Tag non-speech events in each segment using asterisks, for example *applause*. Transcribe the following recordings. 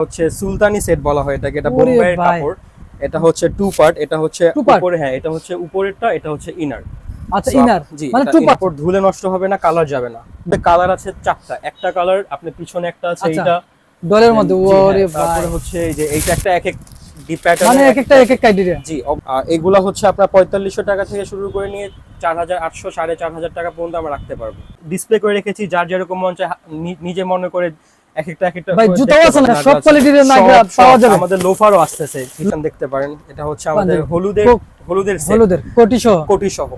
হচ্ছে সুলতানি সেট বলা হয় এটাকে। এটা বোম্বাইয়ের কাপড়। এটা হচ্ছে টু পার্ট এটা হচ্ছে উপরে হ্যাঁ এটা হচ্ছে উপরেরটা এটা হচ্ছে ইনার আচ্ছা ইনার জি মানে টু কাপড় ধুলে নষ্ট হবে না কালার যাবে না। কালার আছে চারটা। একটা কালার আপনি পিছনে একটা আছে আচ্ছা, এইটা। ডলের মধ্যে হ্যাঁ, ওরে ভাই। তারপরে হচ্ছে এই যে এইটা একটা এক এক মানে এক একটা এক এক ক্রাইটেরিয়া জি এগুলা হচ্ছে আপনার পঁয়তাল্লিশশো টাকা থেকে শুরু করে নিয়ে চার হাজার আটশো সাড়ে চার হাজার টাকা পর্যন্ত আমরা রাখতে পারব। ডিসপ্লে করে রেখেছি যার যেরকম মন চায় নিজে মনে করে এক একটা এক একটা ভাই, জুতাও আছে না? সব নাগরা আছে। quality-র নাগরা সব- সব পাওয়া যাবে? আমাদের লোফারও আসতেছে এখানে দেখতে পারেন। এটা হচ্ছে আমাদের হলুদের হলুদের set, হলুদের কোটি সহ কোটি সহ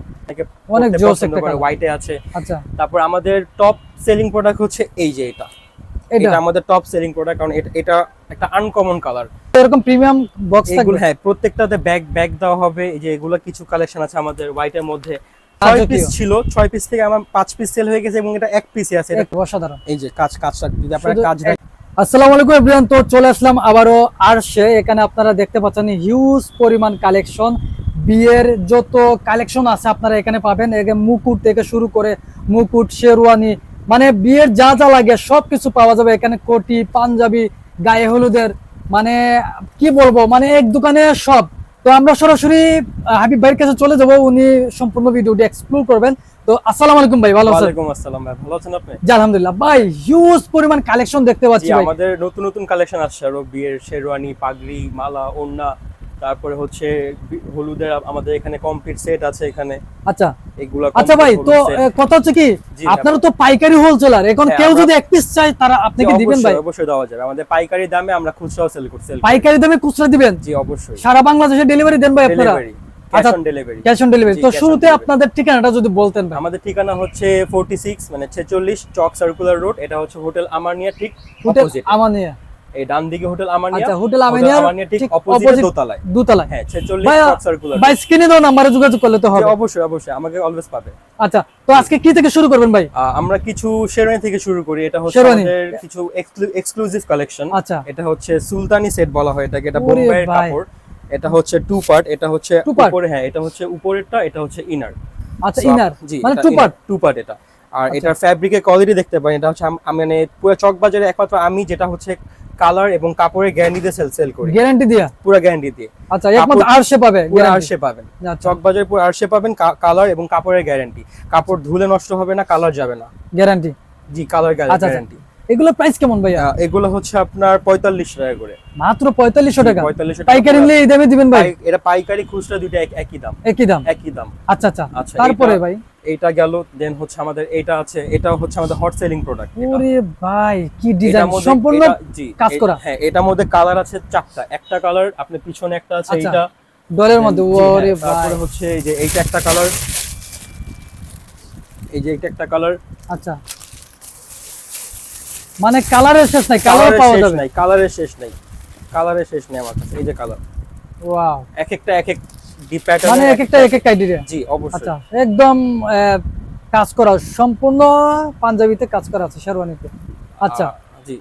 অনেক জোস একটা হোয়াইটে আছে। আচ্ছা। তারপর আমাদের টপ সেলিং প্রোডাক্ট হচ্ছে এই যে এটা। এটা? আমাদের টপ সেলিং প্রোডাক্ট কারণ এটা- এটা একটা আনকমন কালার এরকম প্রিমিয়াম বক্স থাকবে? হ্যাঁ প্রত্যেকটাতে ব্যাগ ব্যাগ দেওয়া হবে। এই যে এগুলো কিছু কালেকশন আছে আমাদের হোয়াইটের মধ্যে। ছয়। পিস ছিল ছয় পিস থেকে আমার পাঁচ পিস সেল হয়ে গেছে এবং এটা এক পিসে আছে। এটা অসাধারণ। এই যে কাজ যদি আপনারা কাজ আসসালামু আলাইকুম এভরিওয়ান তো চলে আসলাম আবারও আরশে। এখানে আপনারা দেখতে পাচ্ছেন হিউজ পরিমাণ কালেকশন বিয়ের যত কালেকশন আছে আপনারা এখানে পাবেন। এখানে মুকুট থেকে শুরু করে মুকুট শেরওয়ানি মানে বিয়ের যা যা লাগে সব কিছু পাওয়া যাবে। এখানে কোটি পাঞ্জাবি গায়ে হলুদের মানে কি বলব মানে এক দোকানে সব। তো আমরা সরাসরি হাবিব ভাইয়ের কাছে চলে যাব। উনি সম্পূর্ণ ভিডিওটি এক্সপ্লোর করবেন। তো আসসালামু আলাইকুম ভাই ভালো আছেন? ওয়ালাইকুম আসসালাম ভাই ভালো আছেন আপনি? জি আলহামদুলিল্লাহ। ভাই হিউজ পরিমাণ কালেকশন দেখতে পাচ্ছি ভাই। আমাদের নতুন নতুন কালেকশন আসছে আরও বিয়ের শেরওয়ানি পাগড়ি মালা ওড়না। তারপরে হচ্ছে হলুদের আমাদের এখানে কমপ্লিট সেট আছে এখানে। আচ্ছা। এগুলো আচ্ছা ভাই তো কথা হচ্ছে কি আপনারা তো পাইকারি হোলসেলার এখন হ্যাঁ, কেউ যদি এক পিস চায় তারা আপনি জি, কি দিবেন ভাই? অবশ্যই দেওয়া যাবে আমাদের পাইকারি দামে আমরা খুচরাও সেল করছি পাইকারি দামে খুচরা দিবেন? জি অবশ্যই। সারা বাংলাদেশে ডেলিভারি দেন ভাই আপনারা? আচ্ছা, on delivery cash on delivery তো শুরুতে আপনাদের ঠিকানাটা যদি বলতেন আমাদের ঠিকানা হচ্ছে 46 মানে 46 চক সার্কুলার রোড এটা হচ্ছে হোটেল আমানিয়া ঠিক হোটেল অপোজিট আমানিয়া এই ডান দিকে হোটেল আমানিয়া আচ্ছা হোটেল আমানিয়া ঠিক অপোজিট অপোজিট দোতলায়। হ্যাঁ 46 সার্কুলার ভাই স্ক্রিনে দাও নাম্বারে যোগাযোগ করলে তো হবে। অবশ্যই অবশ্যই আমাকে অলওয়েজ পাবে। আচ্ছা তো আজকে কি থেকে শুরু করবেন ভাই? আমরা কিছু শেরওয়ানি থেকে শুরু করি। এটা হচ্ছে আমাদের কিছু এক্সক্লুসিভ কালেকশন আচ্ছা। এটা হচ্ছে সুলতানি সেট বলা হয় এটাকে। এটা বোম্বাইয়ের কাপড়। এটা হচ্ছে টু পার্ট এটা হচ্ছে উপরে হ্যাঁ এটা হচ্ছে উপরেরটা এটা হচ্ছে ইনার আচ্ছা ইনার মানে টু পার্ট টু পার্ট এটা। আর আচ্ছা। এটার ফ্যাব্রিকের কোয়ালিটি দেখতে পারেন এটা হচ্ছে মানে পুরো চক বাজারে একমাত্র আমি যেটা হচ্ছে কালার এবং কাপড়ের গ্যারান্টি দিয়ে সেল সেল করি। গ্যারান্টি দিয়া? পুরো গ্যারান্টি দিয়ে। আচ্ছা একমাত্র আরশে পাবে পুরো আরশে পাবেন। আচ্ছা। চক বাজারে পুরো আরশে পাবেন কালার এবং কাপড়ের গ্যারান্টি কাপড় ধুলে নষ্ট হবে না কালার যাবে না। গ্যারান্টি জি কালার আচ্ছা। গ্যারান্টি এগুলো প্রাইস কেমন ভাইয়া? এগুলো হচ্ছে আপনার পঁয়তাল্লিশ টাকা করে। মাত্র পঁয়তাল্লিশশো টাকা? পঁয়তাল্লিশ পাইকারি নিলে এই দামে দিবেন ভাই? এটা পাইকারি খুচরা দুটো এক- একই দাম। একই দাম? একই দাম। আচ্ছা আচ্ছা, তারপরে ভাই? এইটা গেল দেন হচ্ছে আমাদের এটা আছে এটা হচ্ছে আমাদের হট সেলিং প্রোডাক্ট ওরে ভাই কি ডিজাইন সম্পূর্ণ কাজ করা। হ্যাঁ এটার মধ্যে কালার আছে চারটা একটা কালার আপনি পিছনে একটা আছে আচ্ছা, এইটা। ডলের মধ্যে হ্যাঁ, ওরে ভাই। তারপরে হচ্ছে এই যে এইটা একটা কালার এই যে এইটা একটা কালার আচ্ছা। মানে কালারের শেষ নাই কালার পাওয়া যাবে। নাই কালারের শেষ নাই কালারের শেষ নেই আমার কাছে এই যে কালার ওয়াও এক একটা এক এক মানে এক একটা এক এক ক্রাইটেরিয়া জি অবশ্যই। আচ্ছা একদম কাজ করা সম্পূর্ণ পাঞ্জাবিতে কাজ করা আছে শেরওয়ানিতে। আচ্ছা জি।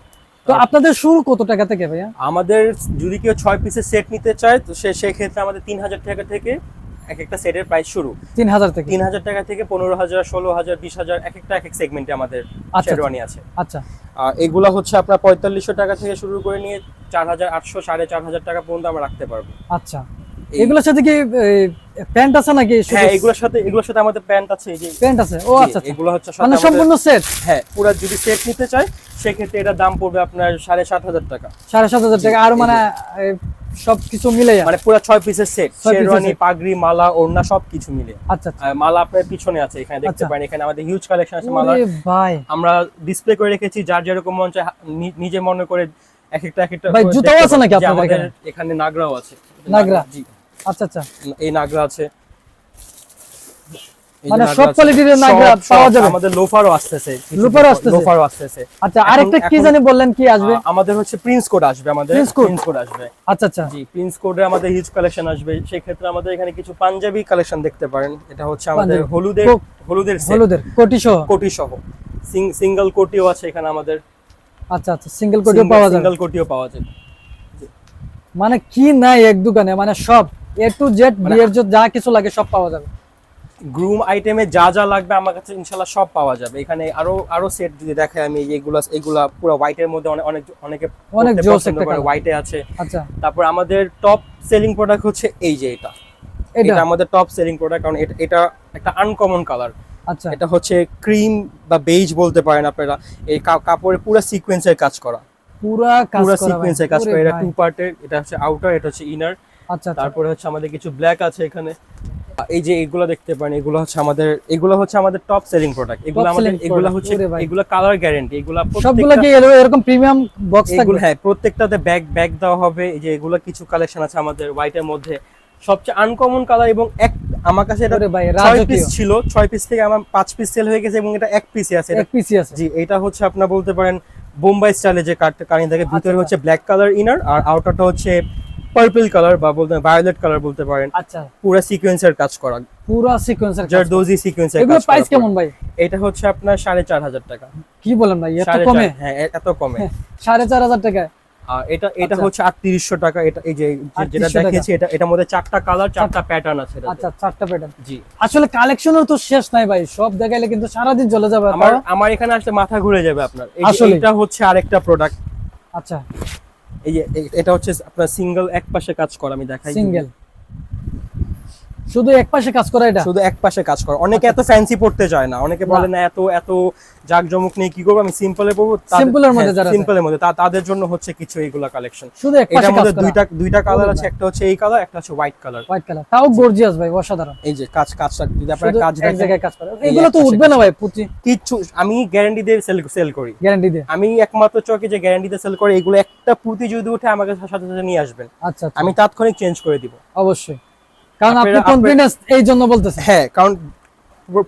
তো আপনাদের শুরু কত টাকা থেকে ভাইয়া? আমাদের যদি কেউ ছয় পিসের সেট নিতে চায় তো সে সেক্ষেত্রে আমাদের তিন হাজার টাকা থেকে এক একটা সেটের প্রাইস শুরু। তিন হাজার থেকে? তিন হাজার টাকা থেকে পনেরো হাজার ষোলো হাজার বিশ হাজার এক একটা এক এক সেগমেন্টে আমাদের আচ্ছা। শেরওয়ানি আছে। আচ্ছা। এগুলা হচ্ছে আপনার পঁয়তাল্লিশশো টাকা থেকে শুরু করে নিয়ে চার হাজার আটশো সাড়ে চার হাজার টাকা পর্যন্ত আমরা রাখতে পারব। আচ্ছা। এগুলোর সাথে কি প্যান্ট আছে নাকি হ্যাঁ এগুলোর সাথে এগুলোর সাথে আমাদের প্যান্ট আছে এই যে প্যান্ট আছে? ও আচ্ছা আচ্ছা। এগুলো হচ্ছে মানে সম্পূর্ণ সেট হ্যাঁ পুরো যদি সেট নিতে চায় সেক্ষেত্রে এটা দাম পড়বে আপনার সাড়ে সাত হাজার টাকা। সাড়ে সাত হাজার টাকা। আর মানে মিলে মানে পুরো ছয় পিসের সেট শেরওয়ানি পাগড়ি মালা ওড়না সব কিছু মিলে। আচ্ছা আচ্ছা। মালা আপনার পিছনে আছে এখানে দেখতে আচ্ছা। পারেন এখানে আমাদের হিউজ কালেকশন আছে মালা ভাই। আমরা ডিসপ্লে করে রেখেছি যার যেরকম মন চায় নিজে মনে করে এক একটা এক একটা ভাই, জুতাও আছে নাকি আপনাদের এখানে? এখানে নাগরাও আছে। নাগরা? জি। আচ্ছা আচ্ছা। এই নাগরা আছে। মানে সব কোয়ালিটির নাগরা পাওয়া যাবে? আমাদের লোফারও আসতেছে লোফারও আসতেছে? লোফারও আসতেছে। আচ্ছা আরেকটা কি জানি বললেন কি আসবে? আমাদের হচ্ছে প্রিন্স কোড আসবে আমাদের প্রিন্স কোড আসবে। আচ্ছা আচ্ছা। জি প্রিন্স কোডে আমাদের হিউজ কালেকশন আসবে। সেই ক্ষেত্রে আমাদের এখানে কিছু পাঞ্জাবি কালেকশন দেখতে পারেন। এটা হচ্ছে আমাদের হলুদের হলুদের হলুদের কোটি সহ কোটি সহ সিঙ্গেল কোটিও আছে এখানে আমাদের। আচ্ছা আচ্ছা সিঙ্গেল কোটিও পাওয়া যাবে। সিঙ্গেল কোটিও পাওয়া যায় মানে কি নাই এক দোকানে মানে সব। এ টু জেড বিয়ের যা কিছু লাগে সব পাওয়া যাবে। গ্রুম আইটেমে যা যা লাগবে আমার কাছে ইনশাল্লাহ সব পাওয়া যাবে। এখানে আরও আরও সেট যদি দেখাই আমি এগুলা এগুলা পুরো হোয়াইটের মধ্যে অনেক অনেক অনেকে অনেক পছন্দ করে। হোয়াইটে আছে। আচ্ছা। তারপর আমাদের টপ সেলিং প্রোডাক্ট হচ্ছে এই যে এটা। এটা। আমাদের টপ সেলিং প্রোডাক্ট কারণ এটা এটা একটা আনকমন কালার আচ্ছা। এটা হচ্ছে ক্রিম বা বেজ বলতে পারেন আপনারা। এই কাপড়ে পুরো সিকোয়েন্সের কাজ করা। পুরা কাজ পুরো সিকোয়েন্সের কাজ করা। এটা টু পার্টের এটা হচ্ছে আউটার এটা হচ্ছে ইনার আচ্ছা আচ্ছা। তারপরে হচ্ছে আমাদের কিছু ব্ল্যাক আছে এখানে। এই যে এগুলো দেখতে পারেন এগুলো হচ্ছে আমাদের এগুলো হচ্ছে আমাদের টপ সেলিং প্রোডাক্ট এগুলো আমাদের এগুলো হচ্ছে এগুলো কালার গ্যারান্টি এগুলো সবগুলো কি এরকম- প্রিমিয়াম বক্স এগুলো হ্যাঁ প্রত্যেকটাতে ব্যাগ ব্যাগ দেওয়া হবে। এই যে এগুলো কিছু কালেকশন আছে আমাদের হোয়াইটের মধ্যে। সবচেয়ে আনকমন কালার এবং এক আমার কাছে এটা ভাই ছয় পিস ছিল ছয় পিস থেকে আমার পাঁচ পিস সেল হয়ে গেছে এবং এটা এক পিসে আছে। এক পিসি আছে। জি এটা হচ্ছে আপনার বলতে পারেন বোম্বাই স্টাইলে যে কাট কারিং থাকে ভিতরে আচ্ছা। হচ্ছে ব্ল্যাক কালার ইনার আর আউটারটা হচ্ছে পার্পল কালার বা বলতে ভায়োলেট কালার বলতে পারেন। আচ্ছা। পুরো সিকোয়েন্সের কাজ করা। পুরা সিকোয়েন্সের জারদোজি সিকোয়েন্সের এগুলো কাজ প্রাইস কেমন ভাই? এটা হচ্ছে আপনার সাড়ে চার হাজার টাকা। কি বলেন ভাই এত কমে? হ্যাঁ এত কমে। সাড়ে চার হাজার টাকায়? আর এটা এটা আচ্ছা। হচ্ছে আটত্রিশশো টাকা। এটা এই যে যেটা 3800 দেখিয়েছি এটা এটার মধ্যে চারটা কালার চারটা প্যাটার্ন আছে আচ্ছা চারটা প্যাটার্ন জি। আসলে কালেকশনের তো শেষ নাই ভাই। সব দেখাইলে কিন্তু সারাদিন চলে যাবে। আমার আমার এখানে আসলে মাথা ঘুরে যাবে আপনার। এটা হচ্ছে আরেকটা প্রোডাক্ট আচ্ছা। এই এটা হচ্ছে আপনার সিঙ্গেল এক পাশে কাজ করা আমি দেখাই। সিঙ্গেল শুধু এক পাশে কাজ করা এটা? শুধু এক পাশে কাজ করে। অনেকে এত ফ্যান্সি পড়তে চায় না। অনেকে বলে না এত এত জাকজমক নিয়ে কি করব? আমি সিম্পলে পড়ব? এর মধ্যে যারা সিম্পলের মধ্যে। তাদের জন্য হচ্ছে কিছু এইগুলা কালেকশন শুধু এক পাশে কাজ করা। দুইটা দুইটা কালার আছে। একটা হচ্ছে এই কালার একটা হচ্ছে হোয়াইট কালার হোয়াইট কালার তাও গর্জিয়াস ভাই অসাধারণ। এই যে কাজ কাজটা যদি আপনারা কাজ এক জায়গায় কাজ করে। এগুলো তো উঠবে না ভাই পুচি কিচ্ছু আমি গ্যারান্টি দিয়ে সেল সেল করি। গ্যারান্টি দিয়ে। আমি একমাত্র চকে যে গ্যারান্টি দিয়ে সেল করে এগুলো একটা পুঁতি যদি উঠে আমাকে সাথে সাথে নিয়ে আসবেন। আচ্ছা আচ্ছা। আমি তাৎক্ষণিক চেঞ্জ করে দিব। অবশ্যই। কারণ আপনি আপনারা- কনফিডেন্স এই জন্য বলতেছেন হ্যাঁ কারণ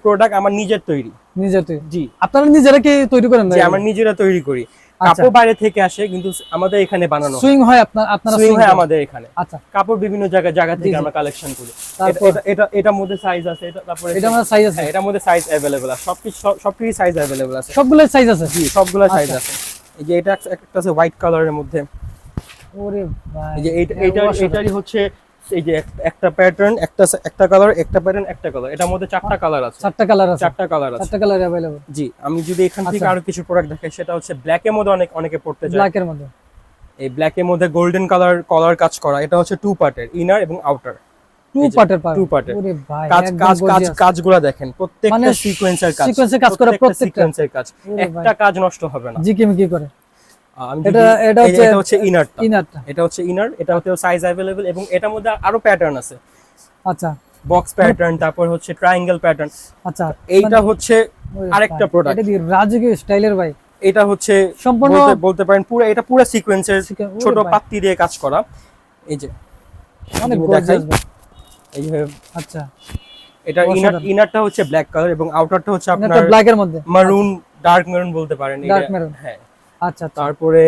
প্রোডাক্ট আমার নিজের তৈরি নিজের তৈরি জি আপনারা নিজেরা কি তৈরি করেন যে আমরা নিজেরা তৈরি করি আচ্ছা। কাপড় বাইরে থেকে আসে কিন্তু আমাদের এখানে বানানো সুইং হয় আপনার আপনারা সুইং সুইং হয় আমাদের এখানে আচ্ছা কাপড় বিভিন্ন জায়গা জায়গা থেকে জি। আমরা কালেকশন করি এটা- তারপর? এটা এটা এটার মধ্যে সাইজ আছে এটা তারপরে এটা আমার সাইজ আছে হ্যাঁ এটার মধ্যে সাইজ अवेलेबल আছে সবকিছু সব- সবকিছু সাইজ अवेलेबल আছে সবগুলোর সাইজ আছে জি সবগুলো সাইজ আচ্ছা। আছে এই যে এটা একটা একটা আছে হোয়াইট কালারের মধ্যে ওরে ভাই এই যে এইটা এ এইটা অসাধারণ। এটারই হচ্ছে এই যে এক- একটা প্যাটার্ন একটা একটা কালার একটা প্যাটার্ন একটা কালার এটার মধ্যে চারটা কালার আছে চারটা কালার আছে চারটা কালার আছে চারটা কালার अवेलेबल জি আমি যদি এখান থেকে আচ্ছা। আরো কিছু প্রোডাক্ট দেখাই সেটা হচ্ছে ব্ল্যাক এর মধ্যে অনেক অনেকে পড়তে চায় ব্ল্যাক এর মধ্যে এই ব্ল্যাক এর মধ্যে গোল্ডেন কালার কলার কাজ করা এটা হচ্ছে টু পার্টের ইনার এবং আউটার টু এই যে, পার্টের পার two part এর। ওরে ভাই কাজ একদম কাজ কাজ gorgeous। কাজগুলো দেখেন প্রত্যেকটা মানে সিকোয়েন্সের কাজ sequence এর কাজ করা প্রত্যেকটা। সিকোয়েন্সের কাজ ওরে একটা কাজ নষ্ট হবে না জি কিমি কি করে আমি এটা- যদি- এটা এই যে হচ্ছে- এটা হচ্ছে ইনারটা ইনারটা এটা হচ্ছে ইনার এটা হচ্ছে সাইজ अवेलेबल এবং এটার মধ্যে আরো প্যাটার্ন আছে আচ্ছা বক্স প্যাটার্ন তারপর হচ্ছে ট্রায়াঙ্গেল প্যাটার্ন আচ্ছা এইটা হচ্ছে ওরে আরেকটা ভাই, product। এটা কি রাজকীয় স্টাইলের ভাই এটা হচ্ছে সম্পূর্ণ বলতে বলতে পারেন পুরো এটা পুরো সিকোয়েন্সের Sequen- ওরে ছোট ভাই। পাত্তি দিয়ে কাজ করা এই যে অনেক যদি গর্জিয়াস দেখাই, এই যে আচ্ছা এটা ইনার অসাধারণ। ইনারটা হচ্ছে ব্ল্যাক কালার এবং আউটারটা হচ্ছে এটা আপনার ব্ল্যাক এর মধ্যে মারুন ডার্ক মেরুন বলতে পারেন এটা- Dark maroon। হ্যাঁ আচ্ছা আচ্ছা। তারপরে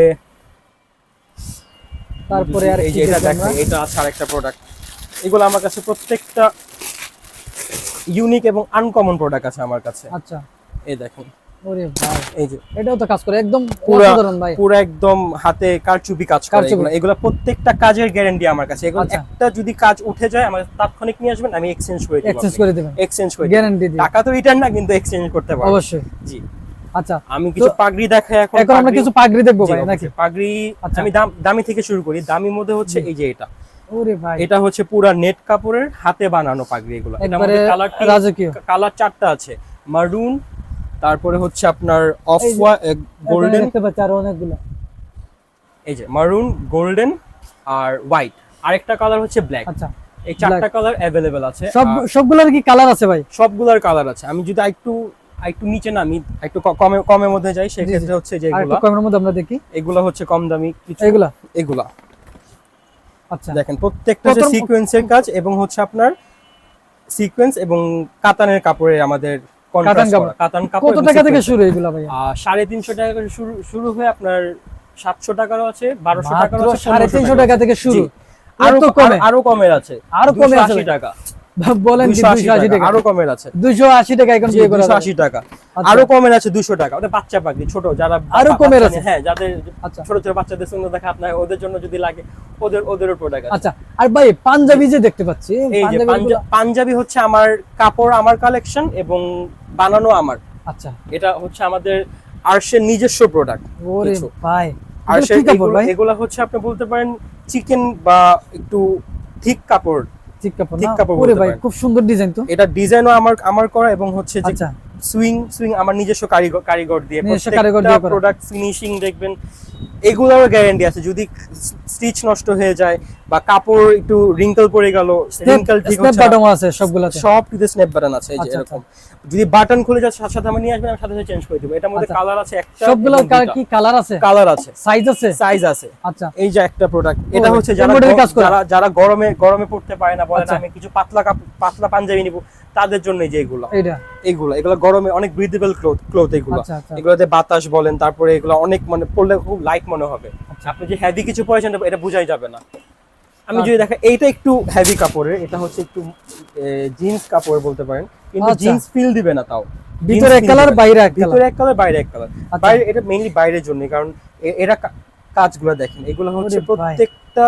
তারপরে আর এই যে এটা দেখেন এটা আছে আরেকটা প্রোডাক্ট এগুলো আমার কাছে প্রত্যেকটা ইউনিক এবং আনকমন প্রোডাক্ট আছে আমার কাছে। আচ্ছা। এই দেখেন। ওরে ভাই। এই যে। এটাও তো কাজ করে একদম অসাধারণ ভাই। পুরো একদম হাতে কারচুপি কাজ করে এগুলো। এগুলো প্রত্যেকটা কাজের গ্যারান্টি আমার কাছে। এগুলো আচ্ছা। একটা যদি কাজ উঠে যায় আমাকে তাৎক্ষণিক নিয়ে আসবেন আমি এক্সচেঞ্জ করে দিব এক্সচেঞ্জ করে দিবেন। এক্সচেঞ্জ করে গ্যারান্টি টাকা তো রিটার্ন না কিন্তু এক্সচেঞ্জ করতে পারব অবশ্যই। জি। আচ্ছা আমি কিছু পাগড়ি দেখাই এখন এখন আমরা কিছু পাগড়ি দেখব ভাই নাকি? পাগড়ি আচ্ছা। আমি দাম দামি থেকে শুরু করি। দামি মধ্যে হচ্ছে এই যে এটা। ওরে ভাই। এটা হচ্ছে পুরা নেট কাপড়ের হাতে বানানো পাগড়ি এগুলো এটা কালার রাজকীয়। কালার চারটা আছে। মারুন তারপরে হচ্ছে আপনার অফ গোল্ডেন দেখতে পাচ্ছি আরও অনেকগুলো। এই যে মারুন গোল্ডেন আর হোয়াইট আরেকটা কালার হচ্ছে ব্ল্যাক আচ্ছা। এই চারটা কালার অ্যাভেলেবেল আছে। সব সবগুলোর কি কালার আছে ভাই? সবগুলোর কালার আছে। আমি যদি একটু একটু নিচে নামি একটু কমে কমের মধ্যে যাই সেক্ষেত্রে হচ্ছে যে এগুলা কমের মধ্যে আমরা দেখি। এগুলা হচ্ছে কম দামি কিছু। এগুলা? এগুলা। আচ্ছা। দেখেন প্রত্যেকটা যে সিকোয়েন্সের কাজ এবং হচ্ছে আপনার সিকোয়েন্স এবং কাতানের কাপড়ে আমাদের কাতান কাপড়। কত টাকা থেকে শুরু এগুলা ভাই আহ, সাড়ে তিনশো টাকা করে শুরু শুরু হয়ে আপনার সাতশো টাকারও আছে বারোশো টাকারও আছে সাড়ে তিনশো টাকা থেকে শুরু। আরও কমে। আরও কমের আছে। আরও কমে 280 আছে টাকা। বলেন 280 টাকা আরও কমের আছে। টাকা এখন বিয়ে করা 280 টাকা। আরও কমের আছে দুশো টাকা। ওটা বাচ্চা পাখি ছোট যারা আরও কমের আছে? হ্যাঁ যাদের আচ্ছা। ছোট ছোট বাচ্চাদের সঙ্গে দেখা আপনার ওদের জন্য যদি লাগে ওদের ওদেরও প্রোডাক্ট আচ্ছা আর ভাই পাঞ্জাবি যে দেখতে পাচ্ছি পাঞ্জাবি হচ্ছে আমার কাপড় আমার কালেকশন এবং বানানো আমার। আচ্ছা। এটা হচ্ছে আমাদের আর্শের নিজস্ব প্রোডাক্ট ওরে ভাই এগুলা হচ্ছে আপনি বলতে পারেন চিকেন বা একটু ঠিক কাপড়। ঠিক কাপড় ঠিক কাপড় ওরে ভাই খুব সুন্দর ডিজাইন তো। এটা ডিজাইনও আমার আমার করা এবং হচ্ছে যে আচ্ছা। সুইং সুইং আমার নিজস্ব কারিগর কারিগর দিয়ে। প্রোডাক্ট ফিনিশিং দেখবেন। এগুলোরও গ্যারান্টি আছে। যদি স্টিচ নষ্ট হয়ে যায় বা কাপড় একটু রিঙ্কল পড়ে গেল রিঙ্কল ঠিক হচ্ছে বাটন আছে সবগুলাতে। সব কিছু স্ন্যাপ বাটন আছে এই যে আচ্ছা, এরকম। যদি বাটন খুলে যায় সাথে সাথে আমি নিয়ে আসবেন আমি সাথে সাথে চেঞ্জ করে দেবো। এটার মধ্যে আচ্ছা। কালার আছে একটা সবগুলো কি কালার আছে? কালার আছে। সাইজ আছে? সাইজ আছে। আচ্ছা। এই যে একটা প্রোডাক্ট এটা হচ্ছে যারা। যারা গরমে গরমে পড়তে পারে না বলেন আচ্ছা। আমি কিছু পাতলা পাতলা পাঞ্জাবি নিব। তাদের জন্য এই যে এগুলো। এগুলো এগুলো গরমে অনেক ব্রিথেবল ক্লোথ ক্লোথ এগুলো। আচ্ছা আচ্ছা। এগুলোতে বাতাস বলেন তারপরে এগুলো অনেক মানে পড়লে খুব লাইট মনে হবে। আচ্ছা। আপনি যে হেভি কিছু পরেছেন এটা বোঝাই যাবে না। আমি। যদি দেখা এইটা একটু হেভি কাপড়ের এটা হচ্ছে একটু জিন্স কাপড় বলতে পারেন। কিন্তু। জিন্স ফিল দিবে না তাও। ভিতরে এক কালার বাইরে এক কালার ভিতরে এক কালার বাইরে এক কালার। বাইরে এটা মেইনলি বাইরের জন্য কারণ এরা কাজগুলো দেখেন। এগুলো হচ্ছে প্রত্যেকটা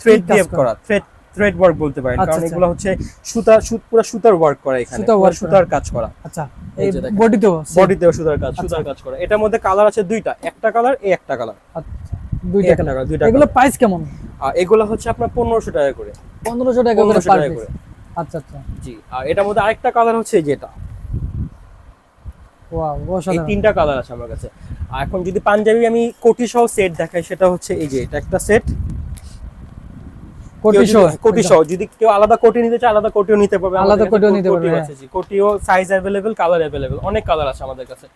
থ্রেড দিয়ে? করা থ্রেড থ্রেড ওয়ার্ক বলতে পারেন। আচ্ছা, কারণ আচ্ছা। এগুলো হচ্ছে সুতা সুত পুরো সুতার ওয়ার্ক করা এখানে। সুতা। সুতার কাজ করা। আচ্ছা এই। বডিতেও বডিতেও সুতার কাজ আচ্ছা। সুতার কাজ করা। এটার মধ্যে কালার আছে দুইটা একটা কালার এই একটা কালার দুইটা কালার দুইটা এগুলো প্রাইস কেমন? এগুলো হচ্ছে আপনার পনেরোশো টাকা করে। পনেরোশো টাকা করে পার পিস আচ্ছা আচ্ছা। জি আর এটার মধ্যে আরেকটা কালার হচ্ছে এই যেটা। ওয়াও এই তিনটা কালার আছে আমার কাছে। আর এখন যদি পাঞ্জাবি আমি কোটি সহ সেট দেখাই সেটা হচ্ছে এই যে এটা একটা সেট কোটি সহ যদি কেউ আলাদা কোটি নিতে চায় আলাদা কোটিও নিতে পারবে। আলাদা কোটিও নিতে পারবে, কোটিও হ্যাঁ। আছে, জি। কোটিও সাইজ অ্যাভেলেবেল কালার অ্যাভেলেবেল অনেক কালার আছে আমাদের কাছে।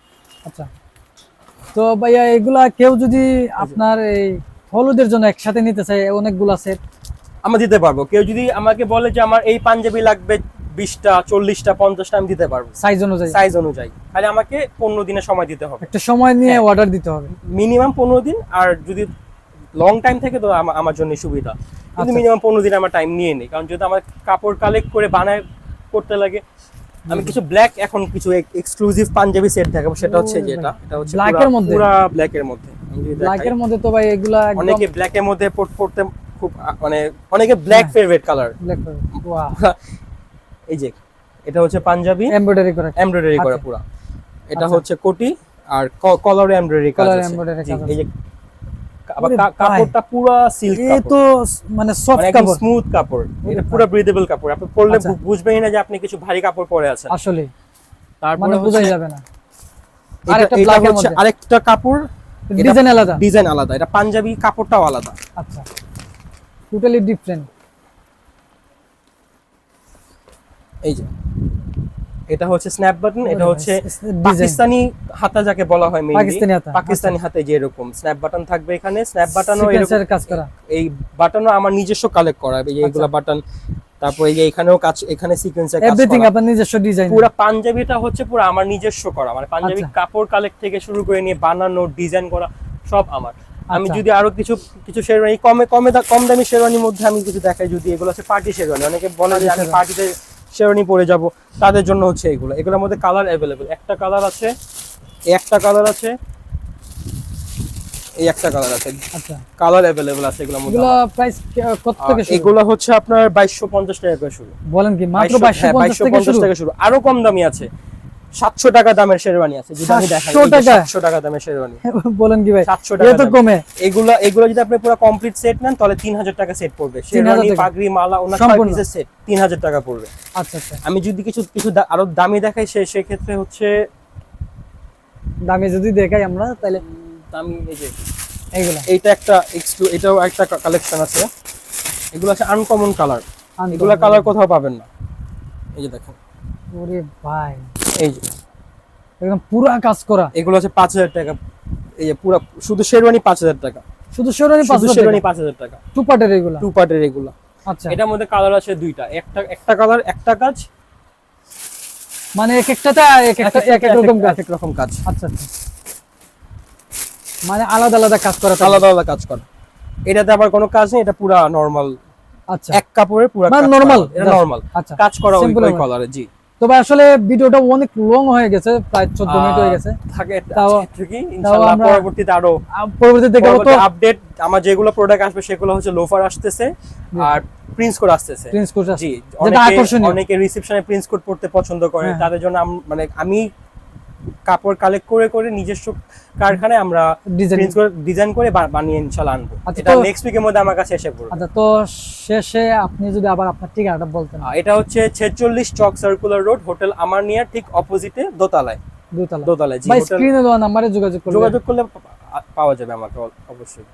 আচ্ছা। তো ভাইয়া এগুলা কেউ যদি আপনার এই হলুদের জন্য একসাথে নিতে চায় অনেকগুলা সেট আমরা দিতে পারব। কেউ যদি আমাকে বলে যে আমার এই পাঞ্জাবি লাগবে বিশটা চল্লিশটা পঞ্চাশটা আমি দিতে পারব। সাইজ অনুযায়ী। সাইজ অনুযায়ী। তাহলে আমাকে পনেরো দিনের সময় দিতে হবে। একটা সময় নিয়ে হ্যাঁ। অর্ডার দিতে হবে। মিনিমাম পনেরো দিন আর যদি লং টাইম থেকে তো আমার জন্য সুবিধা। কিন্তু আচ্ছা। মিনিমাম পনেরো দিন আমার টাইম নিয়ে নেই কারণ যদি আমার কাপড় কালেক্ট করে বানায় করতে লাগে আমি কিছু ব্ল্যাক এখন কিছু এক্সক্লুসিভ পাঞ্জাবি সেট দেখাবো সেটা হচ্ছে যেটা এটা হচ্ছে এর মধ্যে? পুরা ব্ল্যাক এর মধ্যে ব্ল্যাকের মধ্যে তো ভাই এগুলা অনেকে ব্ল্যাক এর মধ্যে পড়তে খুব মানে অনেকে ব্ল্যাক। ফেভারিট কালার ব্ল্যাক এই যে এটা হচ্ছে পাঞ্জাবি এমব্রয়ডারি করা এমব্রয়ডারি করা আচ্ছা। পুরা এটা আচ্ছা। হচ্ছে কোটি আর কলার এমব্রয়ডারি কাজ। এই যে আবার ওরে কা- ভাই। কাপড়টা পুরা সিল্ক এ তো মানে সফট মানে কাপড়। স্মুথ কাপড়। এটা পুরো ব্রিদেবল কাপড়। আপনি পরলে আচ্ছা। বুঝবেনই না যে আপনি কিছু ভারী কাপড় পরে আছেন। আসলে। তারপরে মানে বোঝাই যাবে না। আরেকটা হচ্ছে আরেকটা কাপড়। ডিজাইন আলাদা। ডিজাইন আলাদা। এটা পাঞ্জাবি কাপড়টাও আলাদা। আচ্ছা। টোটালি ডিফারেন্ট এই যে। এটা হচ্ছে স্ন্যাপ বাটন এটা হচ্ছে পাকিস্তানি হাতা যাকে বলা হয় পাকিস্তানি হাতা, পাকিস্তানি হাতে যে এরকম স্ন্যাপ বাটন থাকবে এখানে স্ন্যাপ বাটনও এরকম। কাজ করা। এই বাটনও আমার নিজস্ব কালেক্ট করা এই আচ্ছা। এগুলা বাটন তারপর এই এখানেও কাজ এখানে সিকোয়েন্সের কাজ এভরিথিং আপনার নিজস্ব ডিজাইন পুরো পাঞ্জাবিটা হচ্ছে পুরো আমার নিজস্ব করা মানে পাঞ্জাবি আচ্ছা। কাপড় কালেক্ট থেকে শুরু করে নিয়ে বানানো ডিজাইন করা সব আমার। আমি আচ্ছা। যদি আরও কিছু কিছু শেরওয়ানি কমে কমে কম দামি শেরওয়ানির মধ্যে আমি কিছু দেখাই যদি এগুলো হচ্ছে পার্টি শেরওয়ানি অনেকে বলে যে আমি পার্টিতে শেরওয়ানি পরে যাব। তাদের জন্য হচ্ছে এগুলো। এগুলোর মধ্যে কালার অ্যাভেলেবেল একটা কালার আছে এই একটা কালার আছে এই একটা কালার আছে। আচ্ছা। কালার অ্যাভেলেবেল আছে এগুলোর মধ্যে এগুলো। প্রাইস কত থেকে শুরু? এগুলো হচ্ছে আপনার বাইশশো পঞ্চাশ টাকা থেকে শুরু। বলেন কি মাত্র 2200 বাইশশো হ্যাঁ, পঞ্চাশ 2250 থেকে টাকা শুরু। আরও কম দামি আছে। সাতশো টাকা দামের শেরওয়ানি আছে যদি আমি দেখাই 700 টাকা? সাতশো টাকা দামের শেরওয়ানি। *laughs* বলেন কি ভাই? 700 এ টাকা তো কমে? এগুলো এগুলো যদি আপনি পুরো কমপ্লিট সেট নেন তাহলে তিন হাজার টাকা সেট পড়বে। শেরওয়ানি পাগড়ি মালা ছয় পিসের সেট তিন হাজার টাকা পড়বে। আচ্ছা আচ্ছা। আমি যদি কিছু কিছু আরও দামি দেখাই সে সেক্ষেত্রে হচ্ছে দামে যদি দেখাই আমরা তাহলে দামি এই যে এইগুলো। এইটা একটা এক্সট্রু এটাও একটা কালেকশন আছে। এগুলো আছে আনকমন কালার এগুলা কালার কোথাও পাবেন না। এই যে দেখেন। ওরে ভাই। এই যে একদম পুরা কাজ করা। এগুলো আছে পাঁচ হাজার টাকা। এই যে পুরো শুধু শেরওয়ানি পাঁচ হাজার টাকা। শুধু শেরওয়ানি পাঁচ শেরওয়ানি পাঁচ হাজার টাকা। টু পার্টের এগুলো? টু পার্টের এগুলো। আচ্ছা। এটার মধ্যে কালার আছে দুইটা। একটা একটা কালার একটা কাজ। মানে এক একটাতে এক একটা এক এক রকম কাজ। এক রকম কাজ। আচ্ছা আচ্ছা। মানে আলাদা আলাদা কাজ করা। আলাদা আলাদা কাজ করা। এটাতে আবার কোনো কাজ নেই এটা পুরা নরমাল আচ্ছা। এক কাপড়ের পুরো মানে normal, এটা নরমাল আচ্ছা। কাজ করা ওই কালারে জি। তবে আসলে ভিডিওটা অনেক লং হয়ে গেছে প্রায় চোদ্দ মিনিট হয়ে গেছে। থাকে তাও- ঠিকই ইনশাআল্লাহ আমরা- পরবর্তীতে আরও পরবর্তীতে তো। আপডেট আমার যেগুলো প্রোডাক্ট আসবে সেগুলো হচ্ছে লোফার আসতেছে আর প্রিন্স কোড আসতেছে। প্রিন্স কোড জি অনেকে রিসেপশনে প্রিন্স কোড পড়তে পছন্দ করে হ্যাঁ। তাদের জন্য মানে আমি কাপড় কালেক্ট করে করে নিজস্ব কারখানায় আমরা ডিজাইন করে ডিজাইন করে বানিয়ে ইনশাআল্লাহ আনব। আচ্ছা, এটা নেক্সট উইকের মধ্যে আমার কাছে এসে পড়বে। আচ্ছা তো শেষে আপনি যদি আবার আপনার ঠিকানাটা বলতেন। এটা হচ্ছে ছেচল্লিশ চক সার্কুলার রোড হোটেল আমারনিয়া ঠিক অপোজিটে দোতলায়। দোতলায়। দোতলায় জি স্ক্রিনে দেওয়া নম্বরে যোগাযোগ করলে যোগাযোগ করলে পাওয়া যাবে আমাকে অবশ্যই।